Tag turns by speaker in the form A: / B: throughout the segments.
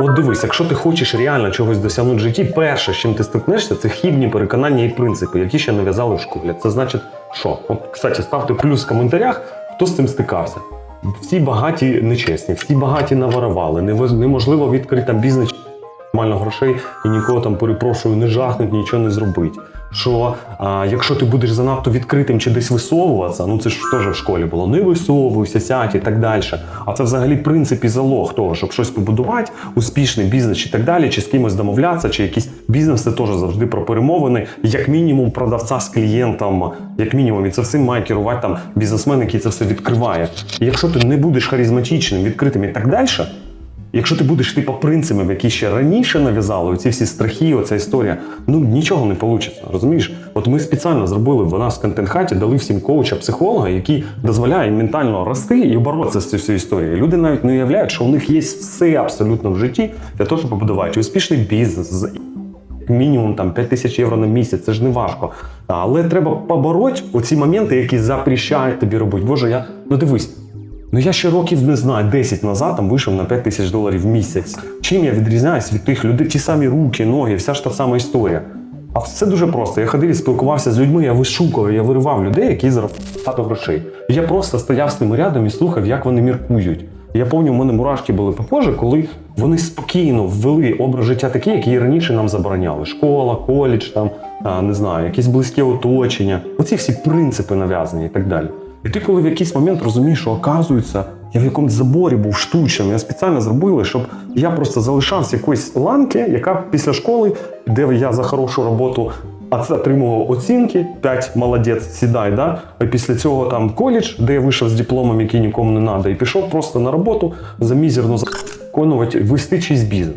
A: От дивись, якщо ти хочеш реально чогось досягнути в житті, перше, з чим ти стикнешся, це хібні переконання і принципи, які ще нав'язали в школі. Це значить, що? От, кстати, ставте плюс в коментарях, хто з цим стикався. Всі багаті нечесні, всі багаті наворовали, неможливо відкрити там бізнес нормально грошей і нікого там перепрошую не жахнуть, нічого не зробить. Що а, якщо ти будеш занадто відкритим чи десь висовуватися, ну це ж теж в школі було, не висовуйся, сядь і так далі. А це взагалі принцип і залог того, щоб щось побудувати, успішний бізнес і так далі, чи з кимось домовлятися, чи якийсь бізнес це теж завжди про перемовини, як мінімум продавця з клієнтом, як мінімум, і це всім має керувати там бізнесмен, який це все відкриває. І якщо ти не будеш харизматичним, відкритим і так далі. Якщо ти будеш йти по принципам, які ще раніше нав'язали, оці всі страхи, оця історія, ну нічого не вийде, розумієш? От ми спеціально зробили в нас в контент-хаті, дали всім коуча, психолога, який дозволяє ментально рости і боротися з цією історією. Люди навіть не уявляють, що у них є все абсолютно в житті для того, щоб побудувати успішний бізнес з мінімум там 5 тисяч євро на місяць, це ж не важко. Але треба побороти оці моменти, які запрещають тобі робити. Боже, я ну дивись. Ну я ще років не знаю, 10 назад там вийшов на 5 тисяч доларів в місяць. Чим я відрізняюсь від тих людей, ті самі руки, ноги, вся ж та сама історія. А все дуже просто. Я ходив і спілкувався з людьми, я вишукував, я виривав людей, які заробляють грошей. Я просто стояв з ними рядом і слухав, як вони міркують. Я пам'ятаю, у мене мурашки були по кожі, коли вони спокійно ввели образ життя такий, який раніше нам забороняли. Школа, коледж, там, не знаю, якесь близьке оточення. Оці всі принципи нав'язані і так далі. І ти, коли в якийсь момент розумієш, що оказується, я в якомусь заборі був штучним, я спеціально зробили, щоб я просто залишався якоїсь ланки, яка після школи, де я за хорошу роботу отримував оцінки, 5 молодець, сідай, да? а після цього там коледж, де я вийшов з дипломом, який нікому не треба, і пішов просто на роботу за мізерно виконувати, вести чийсь бізнес.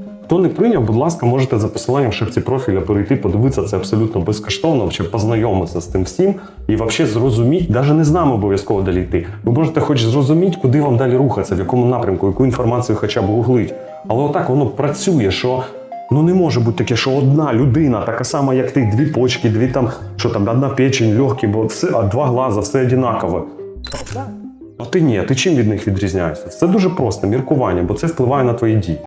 A: Хто не прийняв, будь ласка, можете за посиланням в шапці профіля перейти, подивитися це абсолютно безкоштовно, чи познайомитися з тим всім і взагалі зрозуміти, навіть не з нами обов'язково далі йти. Ви можете хоч зрозуміти, куди вам далі рухатися, в якому напрямку, яку інформацію хоча б гуглить. Але отак воно працює, що ну не може бути таке, що одна людина, така сама, як ти, дві почки, дві там, що там, одна печень, легкі, бо все, а два глаза, все однаково. А ти ні, ти чим від них відрізняєшся? Це дуже просто міркування, бо це впливає на твої дії.